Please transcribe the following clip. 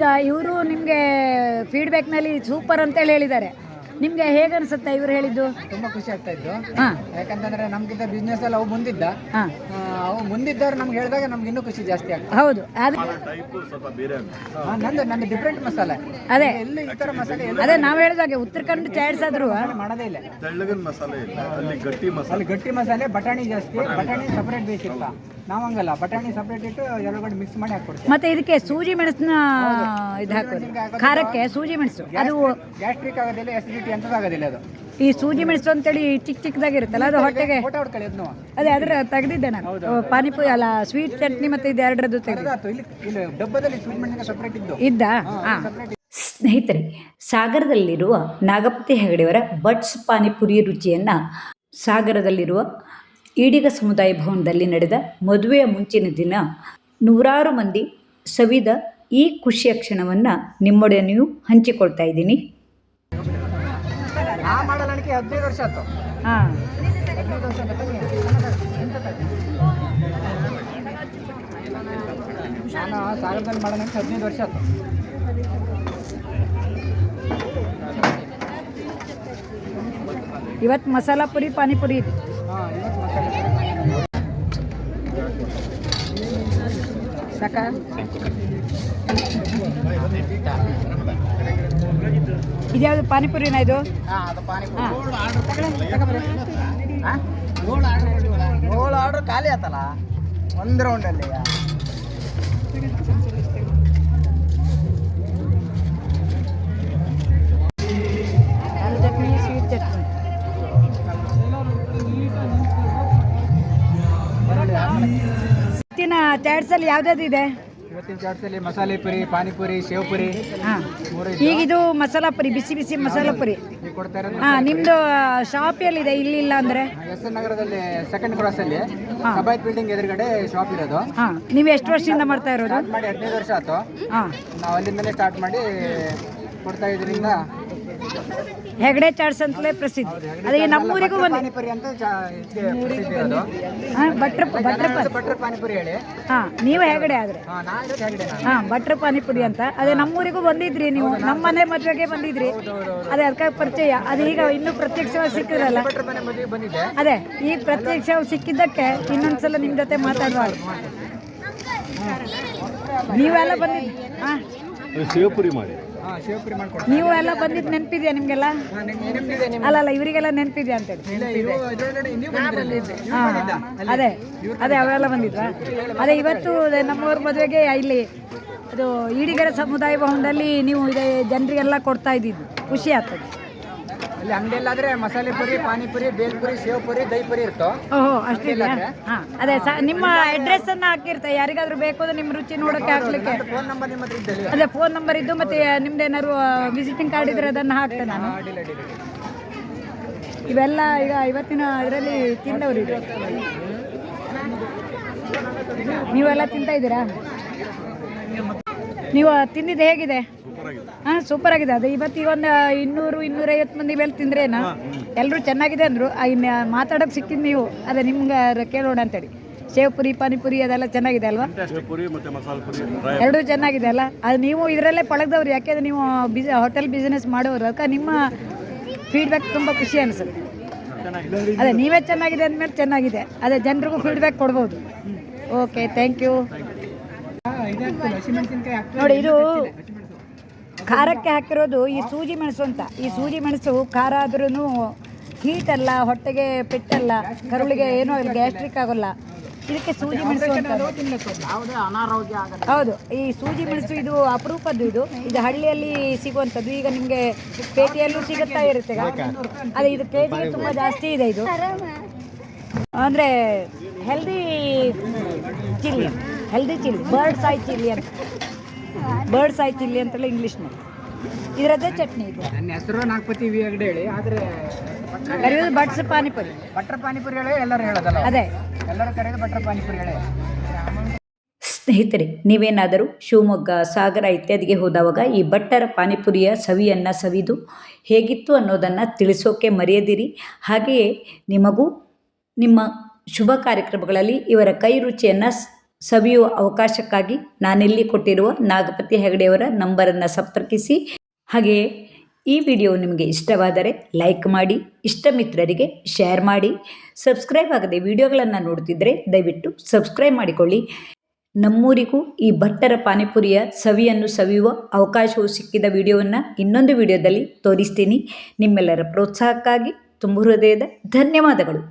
ಈಗ ಇವರು ನಿಮಗೆ ಫೀಡ್ಬ್ಯಾಕ್ನಲ್ಲಿ ಸೂಪರ್ ಅಂತೇಳಿ ಹೇಳಿದ್ದಾರೆ. ನಿಮಗೆ ಹೇಗೆ ಅನ್ಸುತ್ತೆ ಇವ್ರು ಹೇಳಿದ್ದು? ತುಂಬಾ ಖುಷಿ ಆಗ್ತಾ ಇತ್ತು. ಹಾಂ. ಯಾಕಂತಂದ್ರೆ ನಮ್ಗಿಂತ ಬಿಸ್ನೆಸ್ ಅಲ್ಲಿ ಅವು ಮುಂದಿದ್ದ. ಹಾ. ಅವು ಮುಂದಿದ್ದವ್ರು ನಮ್ಗೆ ಹೇಳಿದಾಗ ನಮ್ಗೆ ಇನ್ನೂ ಖುಷಿ ಜಾಸ್ತಿ ಆಗ್ತದೆ. ಹೌದು. ಅದು ನಂದು ನಂದು ಡಿಫ್ರೆಂಟ್ ಮಸಾಲೆ ಅದೇ. ಎಲ್ಲಿ ಈ ತರ ಮಸಾಲೆ ಎಲ್ಲಿ ಅದೇ ನಾವು ಹೇಳಿದಾಗೆ ಉತ್ತರ ಕನ್ನಡ ತಯಾರಿಸಾದ್ರು ಆದ್ರು ಮಾಡೋದೇ ಇಲ್ಲ. ತೆಳ್ಳಗಿನ ಮಸಾಲೆ ಇಲ್ಲ. ಅಲ್ಲಿ ಗಟ್ಟಿ ಮಸಾಲೆ ಅಲ್ಲಿ ಗಟ್ಟಿ ಮಸಾಲೆ ಬಟಾಣಿ ಜಾಸ್ತಿ. ಬಟಾಣಿ ಸಪರೇಟ್ ಬೇಯಿಸಿರ್ತ ನಾವು ಹಂಗಲ್ಲ. ಬಟಾಣಿ ಸಪರೇಟ್ ಇಟ್ಟು ಎರಡುಗಡೆ ಮಿಕ್ಸ್ ಮಾಡಿ ಹಾಕ್ಕೊಡ್ತೀವಿ. ಮತ್ತೆ ಇದಕ್ಕೆ ಸೂಜಿ ಮೆಣಸಿನ ಇದು ಹಾಕೋದು ಖಾರಕ್ಕೆ ಸೂಜಿ ಮೆಣಸು. ಅದು ಗ್ಯಾಸ್ಟ್ರಿಕ್ ಆಗೋದಿಲ್ಲ ಎಸಿಡಿಟಿ ಅಂತದ್ದು ಆಗೋದಿಲ್ಲ ಅದು. ಈ ಸೂಜಿ ಮೆಣಸು ಅಂತೇಳಿ ಚಿಕ್ಕ ಚಿಕ್ಕದಾಗಿರುತ್ತಲ್ಲ ಅದು ಹೊಟ್ಟೆಗೆ? ಫೋಟೋ ಹೊಡ್ಕೊಳ್ಳಿ ಅದನ್ನು ಅದೇ ಅದ್ರ ತೆಗೆದಿದ್ದೆ ನಾನು. ಪಾನಿಪುರಿ ಅಲ್ಲ ಸ್ವೀಟ್ ಚಟ್ನಿ ಮತ್ತೆ ಇದು ಎರಡರದ್ದು ತೆಗೆದು ಇಲ್ಲಿ ಇಲ್ಲಿ ಡಬ್ಬದಲ್ಲಿ ಸ್ವೀಟ್ ಮೆಣಸಿನ ಸಪರೇಟ್ ಇದ್ದು. ಇದ್ದ? ಹಾಂ ಸ್ನೇಹಿತರೆ ಸಾಗರದಲ್ಲಿರುವ ನಾಗಪತಿ ಹೆಗಡೆಯವರ ಬಟ್ಸ್ ಪಾನಿಪುರಿ ರುಚಿಯನ್ನ ಸಾಗರದಲ್ಲಿರುವ ಈಡಿಗ ಸಮುದಾಯ ಭವನದಲ್ಲಿ ನಡೆದ ಮದುವೆಯ ಮುಂಚಿನ ದಿನ ನೂರಾರು ಮಂದಿ ಸವಿದ ಈ ಖುಷಿಯ ಕ್ಷಣವನ್ನು ನಿಮ್ಮೊಡನೆಯೂ ಹಂಚಿಕೊಳ್ತಾ ಇದ್ದೀನಿ. ಮಾಡಲ್ಲ ನನಗೆ ಹದಿನೈದು ವರ್ಷ ಆಯ್ತು. ಹಾಂ. ಹದಿನೈದು ವರ್ಷ ಆಯ್ತು. ಎಂತ ತಗೊಳ್ಳಿ? ನಾನು ಸಾಗರದಲ್ಲಿ ಮಾಡೋಣ ಹದಿನೈದು ವರ್ಷ ಆಯ್ತು. ಇವತ್ತು ಮಸಾಲ ಪುರಿ ಪಾನಿಪುರಿ ಇದೆ. ಸಾಕ? ಇದ್ಯಾವುದು ಪಾನಿಪುರಿನ ಇದು? ಹಾಂ ಅದು ಪಾನಿಪುರಿ. ಹಾಂ. ಏಳು ಆರ್ಡ್ರ್ ಖಾಲಿ ಆತಲ್ಲ? ಒಂದು ರೌಂಡಲ್ಲಿ ಚಟ್ನಿ ಸ್ವೀಟ್ ಚಟ್ನಿ. ಇವತ್ತಿನ ಚಾಟ್ಸಲ್ಲಿ ಯಾವ್ದಾದ್ರು ಇದೆ? ಇವತ್ತಿನ ಚಾಟ್ಸಲ್ಲಿ ಮಸಾಲೆ ಪುರಿ ಪಾನಿಪುರಿ ಸೇವ್ ಪುರಿ ಹಾಂ ಈಗಿದು ಮಸಾಲ ಪುರಿ ಬಿಸಿ ಬಿಸಿ ಮಸಾಲ ಪುರಿ. ಈಗ ಕೊಡ್ತಾ ಇರೋದು ಹಾಂ ನಿಮ್ಮದು ಶಾಪ್ ಎಲ್ಲಿದೆ ಇಲ್ಲಿ ಇಲ್ಲ ಅಂದರೆ? ಎಸ್ ಎನ್ ನಗರದಲ್ಲಿ ಸೆಕೆಂಡ್ ಕ್ರಾಸ್ ಅಲ್ಲಿ. ಸಬೈಟ್ ಬಿಲ್ಡಿಂಗ್ ಎದುರುಗಡೆ ಶಾಪ್ ಇರೋದು. ಹಾಂ ನೀವು ಎಷ್ಟು ವರ್ಷದಿಂದ ಮಾಡ್ತಾ ಇರೋದು? ಸ್ಟಾರ್ಟ್ ಮಾಡಿ ಹದಿನೈದು ವರ್ಷ ಆಯ್ತು. ಹಾಂ. ನಾವು ಅಲ್ಲಿಂದಲೇ ಸ್ಟಾರ್ಟ್ ಮಾಡಿ ಕೊಡ್ತಾ ಇದರಿಂದ ಹೆಗಡೆ ಚಾಟ್ಸ್ ಅಂತಲೇ ಪ್ರಸಿದ್ಧ. ಅದೇ ನಮ್ಮೂರಿಗೂ ಒಂದು ಪಾನಿಪುರಿ ಅಂತ ಬಟ್ರ್ ಪಾನಿಪುರಿ ಹೇಳಿ. ಹಾಂ ನೀವು ಹೆಗಡೆ ಆದರೆ. ಹಾಂ ಭಟ್ರ ಪಾನಿಪುರಿ ಅಂತ. ಅದೇ ನಮ್ಮೂರಿಗೂ ಬಂದಿದ್ರಿ ನೀವು. ನಮ್ಮ ಮನೆ ಮದುವೆಗೆ ಬಂದಿದ್ರಿ. ಅದೇ ಅದಕ್ಕೆ ಪರಿಚಯ. ಅದು ಈಗ ಇನ್ನೂ ಪ್ರತ್ಯಕ್ಷವಾಗಿ ಬಟ್ರ್ ಮದುವೆ ಅದೇ ಈ ಪ್ರತ್ಯಕ್ಷವಾಗಿ ಸಿಕ್ಕಿದ್ದಕ್ಕೆ ಇನ್ನೊಂದ್ಸಲ ನಿಮ್ಮ ಜೊತೆ ಮಾತಾಡುವ ನೀವೆಲ್ಲ ಬಂದಿದ್ರಿ? ಹಾಂ. ಸೇವಪುರಿ ಮಾಡಿ. ಹಾಂ ಸೇವಪುರಿ ಮಾಡ್ಕೊಡ್ತೀನಿ ನೀವು ಎಲ್ಲ ಬಂದಿದ್ ನೆನಪಿದ್ಯಾ ನಿಮಗೆಲ್ಲ? ಅಲ್ಲ ಅಲ್ಲ ಇವರಿಗೆಲ್ಲ ನೆನಪಿದೆಯಾ ಬಂದಿದ್ದ? ಅದೇ ಅದೇ ಅವೆಲ್ಲ ಬಂದಿದ್ವಾ ಅದೇ ಇವತ್ತು ಅದೇ ನಮ್ಮವ್ರ ಮದುವೆಗೆ ಇಲ್ಲಿ ಇದು ಈಡಿಗರ ಸಮುದಾಯ ಭವನದಲ್ಲಿ ನೀವು ಇದೆ ಜನರಿಗೆಲ್ಲ ಕೊಡ್ತಾ ಇದ್ದಿದ್ದು. ಖುಷಿ ಆಗ್ತದೆ. ಅಲ್ಲಿ ಅಂಗಡಿಯಲ್ಲಾದ್ರೆ ಮಸಾಲೆ ಪುರಿ ಪಾನಿಪುರಿ ಬೇಲ್ಪುರಿ ಸೇವ್ ಪುರಿ ದಹಿ ಪುರಿ ಇರ್ತೋ? ಓಹೋ ಅಷ್ಟೇ ಹಾಂ ಅದೇ ಸ ನಿಮ್ಮ ಅಡ್ರೆಸ್ ಅನ್ನ ಹಾಕಿರ್ತೆ ಯಾರಿಗಾದ್ರೂ ಬೇಕು ಅಂದ್ರೆ ನಿಮ್ಮ ರುಚಿ ನೋಡೋಕೆ ಹಾಕ್ಲಿಕ್ಕೆ? ಫೋನ್ ನಂಬರ್ ನಿಮ್ಮ ಹತ್ರ ಇದ್ದಲ್ಲಿ. ಅದೇ ಫೋನ್ ನಂಬರ್ ಇದ್ದು ಮತ್ತೆ ನಿಮ್ದು ಏನಾದ್ರು ವಿಸಿಟಿಂಗ್ ಕಾರ್ಡ್ ಇದ್ರೆ ಅದನ್ನು ಹಾಕ್ತೆ ನಾನು. ಇವೆಲ್ಲ ಈಗ ಇವತ್ತಿನ ಇದರಲ್ಲಿ ತಿಂದವರು ಇದು ನೀವೆಲ್ಲ ತಿಂತಾ ಇದ್ದೀರಾ? ನೀವು ತಿಂದಿದ್ದು ಹೇಗಿದೆ? ಹಾಂ ಸೂಪರ್ ಆಗಿದೆ. ಅದು ಇವತ್ತು ಈಗ ಒಂದು ಇನ್ನೂರು ಇನ್ನೂರೈವತ್ತು ಮಂದಿ ಮೇಲೆ ತಿಂದ್ರೇನ ಎಲ್ಲರೂ ಚೆನ್ನಾಗಿದೆ ಅಂದರು. ಇನ್ನು ಮಾತಾಡೋಕೆ ಸಿಕ್ಕಿದ್ದು ನೀವು. ಅದೇ ನಿಮ್ಗೆ ಕೇಳೋಣ ಅಂತೇಳಿ. ಸೇವ್ ಪುರಿ ಪಾನಿಪುರಿ ಅದೆಲ್ಲ ಚೆನ್ನಾಗಿದೆ ಅಲ್ವಾ? ಪುರಿ ಮತ್ತೆ ಮಸಾಲೆ ಪುರಿ ಎರಡೂ ಚೆನ್ನಾಗಿದೆ ಅಲ್ಲ? ಅದು ನೀವು ಇದರಲ್ಲೇ ಪಳಗ್ದವ್ರಿ. ಯಾಕೆಂದ್ರೆ ನೀವು ಬಿಸ್ ಹೋಟೆಲ್ ಬಿಸ್ನೆಸ್ ಮಾಡೋರು? ಅದಕ್ಕೆ ನಿಮ್ಮ ಫೀಡ್ಬ್ಯಾಕ್ ತುಂಬ ಖುಷಿ ಅನಿಸುತ್ತೆ. ಅದೇ ನೀವೇ ಚೆನ್ನಾಗಿದೆ ಅಂದಮೇಲೆ ಚೆನ್ನಾಗಿದೆ. ಅದೇ ಜನರಿಗೂ ಫೀಡ್ಬ್ಯಾಕ್ ಕೊಡ್ಬೋದು. ಓಕೆ ಥ್ಯಾಂಕ್ ಯು ನೋಡಿ ಇದು ಖಾರಕ್ಕೆ ಹಾಕಿರೋದು ಈ ಸೂಜಿ ಮೆಣಸು ಅಂತ. ಈ ಸೂಜಿ ಮೆಣಸು ಖಾರ ಆದ್ರೂ ಹೀಟ್ ಅಲ್ಲ ಹೊಟ್ಟೆಗೆ ಪೆಟ್ಟಲ್ಲ ಕರುಳಿಗೆ ಏನೋ ಗ್ಯಾಸ್ಟ್ರಿಕ್ ಆಗೋಲ್ಲ. ಇದಕ್ಕೆ ಸೂಜಿ ಮೆಣಸು ಅಂತ ಹೌದು ಈ ಸೂಜಿ ಮೆಣಸು ಇದು ಅಪರೂಪದ್ದು ಇದು. ಇದು ಹಳ್ಳಿಯಲ್ಲಿ ಸಿಗುವಂಥದ್ದು. ಈಗ ನಿಮಗೆ ಪೇಟೆಯಲ್ಲೂ ಸಿಗುತ್ತಾ ಇರುತ್ತೆ. ಈಗ. ಅದೇ ಇದು ಕೆ ತುಂಬಾ ತುಂಬ ಜಾಸ್ತಿ ಇದೆ ಇದು. ಅಂದರೆ healthy chilli healthy chilli birds eye chilli ಅಂತ. ಬರ್ಡ್ಸ್ ಆಯ್ತು ಇಲ್ಲಿ ಅಂತೇಳಿ ಇಂಗ್ಲೀಷ್ನಲ್ಲಿ ಇದರದ್ದೇ ಚಟ್ನಿ ಇದು. ನನ್ನ ಹೆಸರು ನಾಗಪತಿ ವಿ ಹೆಗ್ಡೆ ಹೇಳಿ ಆದರೆ ಕರೆಯೋದು ಬಟ್ಸ್ ಪಾನಿಪುರಿ. ಬಟ್ರ್ ಪಾನಿಪುರಿ ಹೇಳಿ ಎಲ್ಲರೂ ಹೇಳೋದಲ್ಲ ಅದೇ. ಎಲ್ಲರೂ ಕರೆಯೋದು ಬಟ್ರ್ ಪಾನಿಪುರಿ ಹೇಳಿ. ಸ್ನೇಹಿತರೆ ನೀವೇನಾದರೂ ಶಿವಮೊಗ್ಗ ಸಾಗರ ಇತ್ಯಾದಿಗೆ ಹೋದವಾಗ ಈ ಭಟ್ಟರ ಪಾನಿಪುರಿಯ ಸವಿಯನ್ನು ಸವಿದು ಹೇಗಿತ್ತು ಅನ್ನೋದನ್ನು ತಿಳಿಸೋಕೆ ಮರೆಯದಿರಿ. ಹಾಗೆಯೇ ನಿಮಗೂ ನಿಮ್ಮ ಶುಭ ಕಾರ್ಯಕ್ರಮಗಳಲ್ಲಿ ಇವರ ಕೈ ರುಚಿಯನ್ನು ಸವಿಯುವ ಅವಕಾಶಕ್ಕಾಗಿ ನಾನಿಲ್ಲಿ ಕೊಟ್ಟಿರುವ ನಾಗಪತಿ ಹೆಗಡೆಯವರ ನಂಬರನ್ನು ಸಂಪರ್ಕಿಸಿ. ಹಾಗೆಯೇ ಈ ವಿಡಿಯೋ ನಿಮಗೆ ಇಷ್ಟವಾದರೆ ಲೈಕ್ ಮಾಡಿ ಇಷ್ಟ ಮಿತ್ರರಿಗೆ ಶೇರ್ ಮಾಡಿ. ಸಬ್ಸ್ಕ್ರೈಬ್ ಆಗದೆ ವಿಡಿಯೋಗಳನ್ನು ನೋಡ್ತಿದ್ದರೆ ದಯವಿಟ್ಟು ಸಬ್ಸ್ಕ್ರೈಬ್ ಮಾಡಿಕೊಳ್ಳಿ. ನಮ್ಮೂರಿಗೂ ಈ ಭಟ್ಟರ ಪಾನಿಪುರಿಯ ಸವಿಯನ್ನು ಸವಿಯುವ ಅವಕಾಶವು ಸಿಕ್ಕಿದ ವಿಡಿಯೋವನ್ನು ಇನ್ನೊಂದು ವಿಡಿಯೋದಲ್ಲಿ ತೋರಿಸ್ತೀನಿ. ನಿಮ್ಮೆಲ್ಲರ ಪ್ರೋತ್ಸಾಹಕ್ಕಾಗಿ ತುಂಬ ಹೃದಯದ ಧನ್ಯವಾದಗಳು.